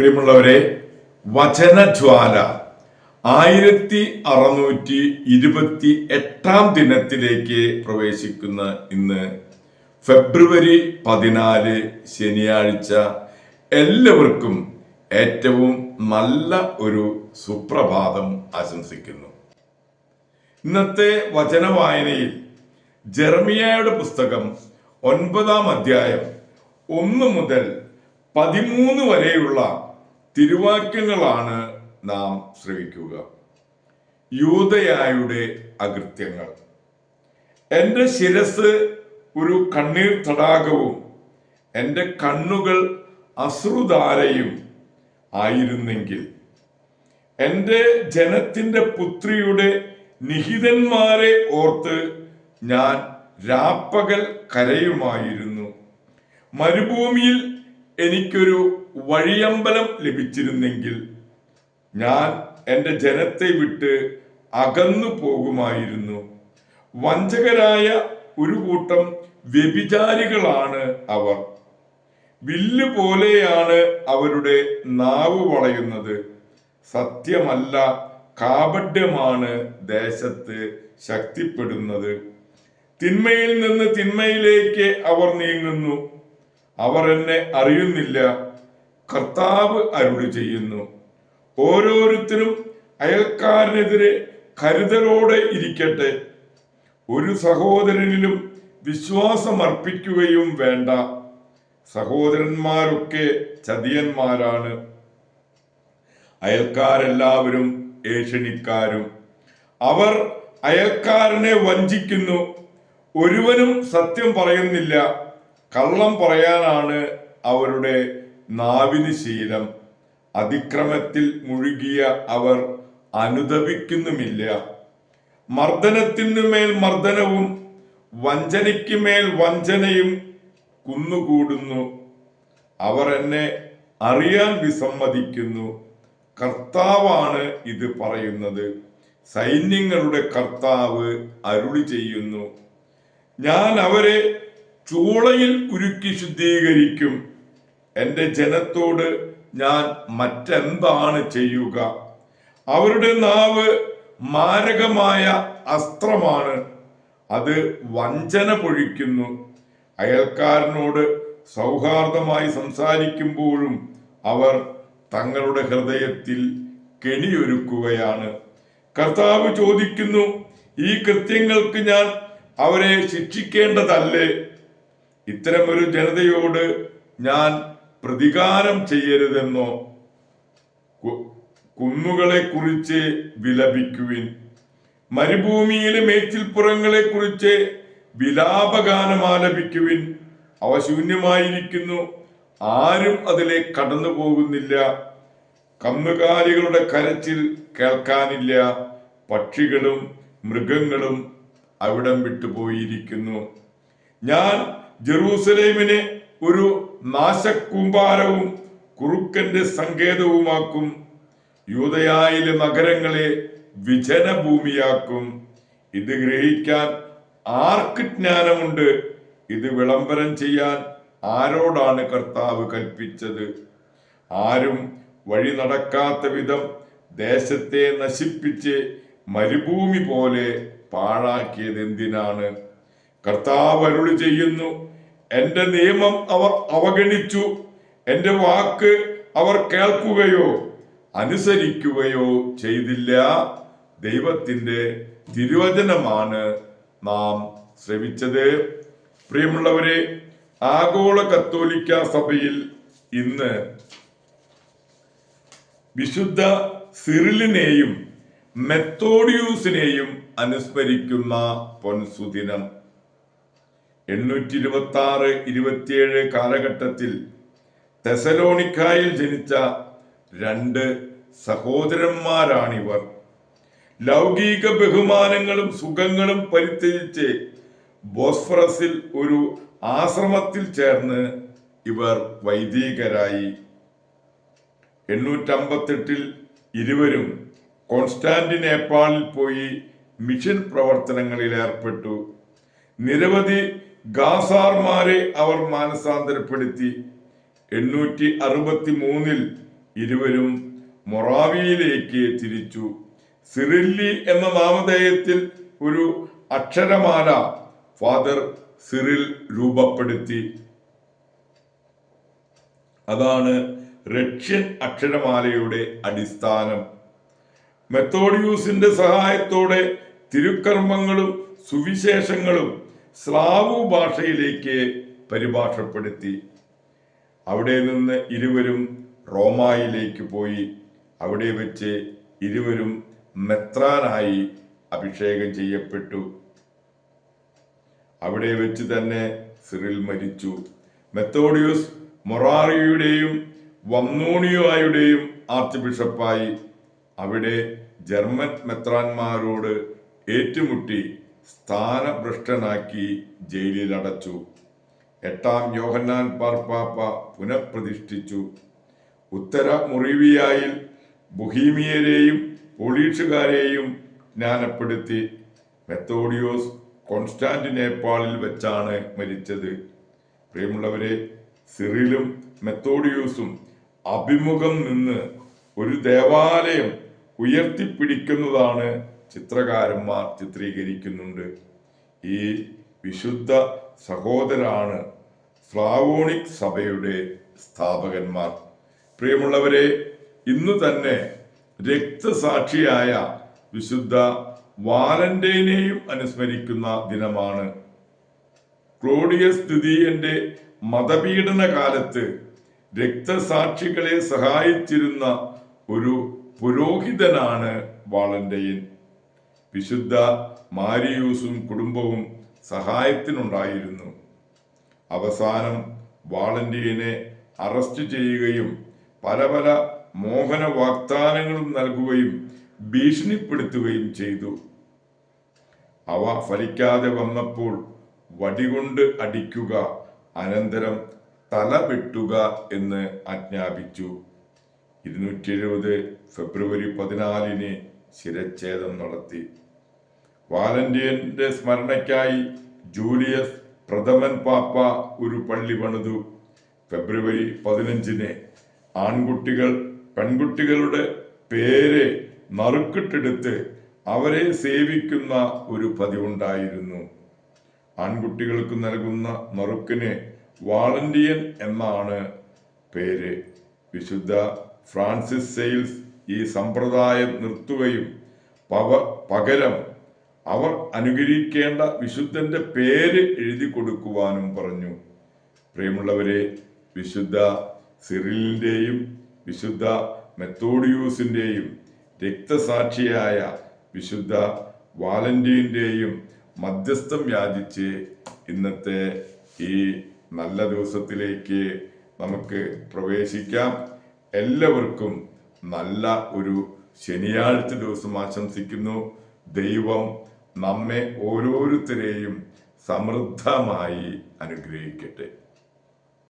പ്രിയമുള്ളവരെ വചനജ്വാല ആയിരത്തി അറുന്നൂറ്റി ഇരുപത്തി എട്ടാം ദിനത്തിലേക്ക് പ്രവേശിക്കുന്ന ഇന്ന് ഫെബ്രുവരി പതിനാല് ശനിയാഴ്ച എല്ലാവർക്കും ഏറ്റവും നല്ല ഒരു സുപ്രഭാതം ആശംസിക്കുന്നു. ഇന്നത്തെ വചന വായനയിൽ ജർമിയയുടെ പുസ്തകം ഒൻപതാം അധ്യായം ഒന്ന് മുതൽ പതിമൂന്ന് വരെയുള്ള തിരുവാക്യങ്ങളാണ് നാം ശ്രവിക്കുക. യൂതയായുടെ അകൃത്യങ്ങൾ. എന്റെ ശിരസ് ഒരു കണ്ണീർ തടാകവും എന്റെ കണ്ണുകൾ അശ്രുധാരയും ആയിരുന്നെങ്കിൽ എന്റെ ജനത്തിന്റെ പുത്രിയുടെ നിഹിതന്മാരെ ഓർത്ത് ഞാൻ രാപ്പകൽ കരയുമായിരുന്നു. മരുഭൂമിയിൽ എനിക്കൊരു വഴിയമ്പലം ലഭിച്ചിരുന്നെങ്കിൽ ഞാൻ എന്റെ ജനത്തെ വിട്ട് അകന്നു പോകുമായിരുന്നു. വഞ്ചകരായ ഒരു കൂട്ടം വ്യഭിചാരികളാണ് അവർ. വില്ല് പോലെയാണ് അവരുടെ നാവ് വളയുന്നത്. സത്യമല്ല കാപഡ്യമാണ് ദേശത്ത് ശക്തിപ്പെടുന്നത്. തിന്മയിൽ നിന്ന് തിന്മയിലേക്ക് അവർ നീങ്ങുന്നു. അവർ എന്നെ അറിയുന്നില്ല. കർത്താവ് അരുളി ചെയ്യുന്നു. ഓരോരുത്തരും അയൽക്കാരനെതിരെ കരുതലോടെ ഇരിക്കട്ടെ. ഒരു സഹോദരനിലും വിശ്വാസമർപ്പിക്കുകയും വേണ്ട. സഹോദരന്മാരൊക്കെ ചതിയന്മാരാണ്. അയൽക്കാരെല്ലാവരും ഏഷണിക്കാരും. അവർ അയൽക്കാരനെ വഞ്ചിക്കുന്നു. ഒരുവനും സത്യം പറയുന്നില്ല. കള്ളം പറയാനാണ് അവരുടെ നാവിന് ശീലം. അതിക്രമത്തിൽ മുഴുകിയ അവർ അനുദപിക്കുന്നുമില്ല. മർദ്ദനത്തിനു മേൽ മർദ്ദനവും വഞ്ചനയ്ക്ക് മേൽ വഞ്ചനയും കുന്നുകൂടുന്നു. അവർ എന്നെ അറിയാൻ വിസമ്മതിക്കുന്നു. കർത്താവാണ് ഇത് പറയുന്നത്. സൈന്യങ്ങളുടെ കർത്താവ് അരുളി ചെയ്യുന്നു. ഞാൻ അവരെ ചൂളയിൽ ഉരുക്കി ശുദ്ധീകരിക്കും. എന്റെ ജനത്തോട് ഞാൻ മറ്റെന്താണ് ചെയ്യുക? അവരുടെ നാവ് മാരകമായ അസ്ത്രമാണ്. അത് വഞ്ചന പൊഴിക്കുന്നു. അയൽക്കാരനോട് സൗഹാർദ്ദമായി സംസാരിക്കുമ്പോഴും അവർ തങ്ങളുടെ ഹൃദയത്തിൽ കെണിയൊരുക്കുകയാണ്. കർത്താവ് ചോദിക്കുന്നു ഈ കൃത്യങ്ങൾക്ക് ഞാൻ അവരെ ശിക്ഷിക്കേണ്ടതല്ലേ? ഇത്തരമൊരു ജനതയോട് ഞാൻ പ്രതികാരം ചെയ്യരുതെന്നോ കുന്നുകളെ കുറിച്ച് വിലപിക്കുവിൻ. മരുഭൂമിയിലെ മേച്ചിൽപ്പുറങ്ങളെ കുറിച്ച് വിലാപഗാനം ആലപിക്കുവിൻ. അവ ശൂന്യമായിരിക്കുന്നു. ആരും അതിലെ കടന്നു പോകുന്നില്ല കന്നുകാലികളുടെ കരച്ചിൽ കേൾക്കാനില്ല. പക്ഷികളും മൃഗങ്ങളും അവിടം വിട്ടുപോയിരിക്കുന്നു. ഞാൻ ജെറൂസലേമിനെ ഒരു നാശക്കൂമ്പാരവും കുറുക്കന്റെ സങ്കേതവുമാക്കും. യൂതയായിലെ നഗരങ്ങളെ വിജനഭൂമിയാക്കും. ഇത് ഗ്രഹിക്കാൻ ആർക്ക് ജ്ഞാനമുണ്ട്? ഇത് വിളംബരം ചെയ്യാൻ ആരോടാണ് കർത്താവ് കൽപ്പിച്ചത്? ആരും വഴി നടക്കാത്ത വിധം ദേശത്തെ നശിപ്പിച്ച് മരുഭൂമി പോലെ പാഴാക്കിയത് എന്തിനാണ് കർത്താവ് അരുളി ചെയ്യുന്നു എന്റെ നിയമം അവർ അവഗണിച്ചു. എന്റെ വാക്ക് അവർ കേൾക്കുകയോ അനുസരിക്കുകയോ ചെയ്തില്ല. ദൈവത്തിന്റെ തിരുവചനമാണ് നാം ശ്രവിച്ചത്. പ്രിയമുള്ളവരെ ആഗോള കത്തോലിക്ക സഭയിൽ ഇന്ന് വിശുദ്ധ സിറിലിനെയും മെത്തോഡിയൂസിനെയും അനുസ്മരിക്കുന്ന പൊൻസുദിനം എണ്ണൂറ്റി ഇരുപത്തി ആറ് ഇരുപത്തിയേഴ് കാലഘട്ടത്തിൽ തെസലോണിക്കായിൽ ജനിച്ച രണ്ട് സഹോദരന്മാരാണിവർ. ലൗകിക ബഹുമാനങ്ങളും സുഖങ്ങളും പരിത്യജിച്ച് ബോസ്ഫറസിൽ ഒരു ആശ്രമത്തിൽ ചേർന്ന് ഇവർ വൈദികരായി. എണ്ണൂറ്റമ്പത്തെട്ടിൽ ഇരുവരും കോൺസ്റ്റാന്റിനേപ്പാളിൽ പോയി മിഷൻ പ്രവർത്തനങ്ങളിൽ ഏർപ്പെട്ടു. നിരവധി ഗാസാർമാരെ അവർ മാനസാന്തരപ്പെടുത്തി. എണ്ണൂറ്റി അറുപത്തി മൂന്നിൽ ഇരുവരും മൊറാവിയിലേക്ക് തിരിച്ചു. സിറില്ലി എന്ന നാമധേയത്തിൽ ഒരു അക്ഷരമാല ഫാദർ സിറിൽ രൂപപ്പെടുത്തി. അതാണ് റഷ്യൻ അക്ഷരമാലയുടെ അടിസ്ഥാനം. മെത്തോഡിയൂസിന്റെ സഹായത്തോടെ തിരുക്കർമ്മങ്ങളും സുവിശേഷങ്ങളും സ്ലാവു ഭാഷയിലേക്ക് പരിഭാഷപ്പെടുത്തി. അവിടെ നിന്ന് ഇരുവരും റോമായിലേക്ക് പോയി. അവിടെ വെച്ച് ഇരുവരും മെത്രാനായി അഭിഷേകം ചെയ്യപ്പെട്ടു. അവിടെ വെച്ച് തന്നെ സിറിൽ മരിച്ചു. മെത്തോഡിയൂസ് മൊറാറിയുടെയും വന്നൂണിയോയുടെയും ആർച്ച് ബിഷപ്പായി അവിടെ ജർമ്മൻ മെത്രാന്മാരോട് ഏറ്റുമുട്ടി. സ്ഥാനഭ്രഷ്ടനാക്കി ജയിലിലടച്ചു. എട്ടാം യോഹന്നാൻ പാർപ്പാപ്പ പുനഃപ്രതിഷ്ഠിച്ചു. ഉത്തര മുറിവിയായിൽ ബുഹീമിയരെയും പോളീഷുകാരെയും ജ്ഞാനപ്പെടുത്തി. മെത്തോഡിയോസ് കോൺസ്റ്റാന്റിനേപ്പാളിൽ വെച്ചാണ് മരിച്ചത്. പ്രിയമുള്ളവരെ സിറിലും മെത്തോഡിയൂസും അഭിമുഖം നിന്ന് ഒരു ദേവാലയം ഉയർത്തിപ്പിടിക്കുന്നതാണ് ചിത്രകാരന്മാർ ചിത്രീകരിക്കുന്നുണ്ട്. ഈ വിശുദ്ധ സഹോദരാണ് ഫ്ലാവോണിക് സഭയുടെ സ്ഥാപകന്മാർ. പ്രിയമുള്ളവരെ ഇന്നു തന്നെ രക്തസാക്ഷിയായ വിശുദ്ധ വാലന്റൈനെയും അനുസ്മരിക്കുന്ന ദിനമാണ്. ക്ലോഡിയസ് ദ്വിതീയന്റെ മതപീഡന കാലത്ത് രക്തസാക്ഷികളെ സഹായിച്ചിരുന്ന ഒരു പുരോഹിതനാണ് വാളന്റൈൻ വിശുദ്ധ മാരിയൂസും കുടുംബവും സഹായത്തിനുണ്ടായിരുന്നു. അവസാനം വാളന്റീനെ അറസ്റ്റ് ചെയ്യുകയും പല പല മോഹന വാഗ്ദാനങ്ങളും നൽകുകയും ഭീഷണിപ്പെടുത്തുകയും ചെയ്തു. അവ ഫലിക്കാതെ വന്നപ്പോൾ വടികൊണ്ട് അടിക്കുക അനന്തരം തല വെട്ടുക എന്ന് ആജ്ഞാപിച്ചു. ഇരുന്നൂറ്റി എഴുപത് ഫെബ്രുവരി പതിനാലിന് ശിരച്ഛേദം നടത്തി. വാലന്റിയന്റെ സ്മരണയ്ക്കായി ജൂലിയസ് പ്രഥമൻ പാപ്പ ഒരു പള്ളി പണിതു. ഫെബ്രുവരി പതിനഞ്ചിന് ആൺകുട്ടികൾ പെൺകുട്ടികളുടെ പേര് നറുക്കിട്ടെടുത്ത് അവരെ സേവിക്കുന്ന ഒരു പതിവുണ്ടായിരുന്നു. ആൺകുട്ടികൾക്ക് നൽകുന്ന നറുക്കിന് വാളന്റിയൻ എന്നാണ് പേര്. വിശുദ്ധ ഫ്രാൻസിസ് സെയിൽസ് ഈ സമ്പ്രദായം നിർത്തുകയും പവ പകരം അവർ അനുകരിക്കേണ്ട വിശുദ്ധന്റെ പേര് എഴുതി കൊടുക്കുവാനും പറഞ്ഞു. പ്രിയമുള്ളവരെ വിശുദ്ധ സിറിലിന്റെയും വിശുദ്ധ മെത്തോഡിയൂസിന്റെയും രക്തസാക്ഷിയായ വിശുദ്ധ വാലന്റീന്റെയും മധ്യസ്ഥം യാചിച്ച് ഇന്നത്തെ ഈ നല്ല ദിവസത്തിലേക്ക് നമുക്ക് പ്രവേശിക്കാം. എല്ലാവർക്കും നല്ല ഒരു ശനിയാഴ്ച ദിവസം ആശംസിക്കുന്നു. ദൈവം നമ്മെ ഓരോരുത്തരെയും സമൃദ്ധമായി അനുഗ്രഹിക്കട്ടെ.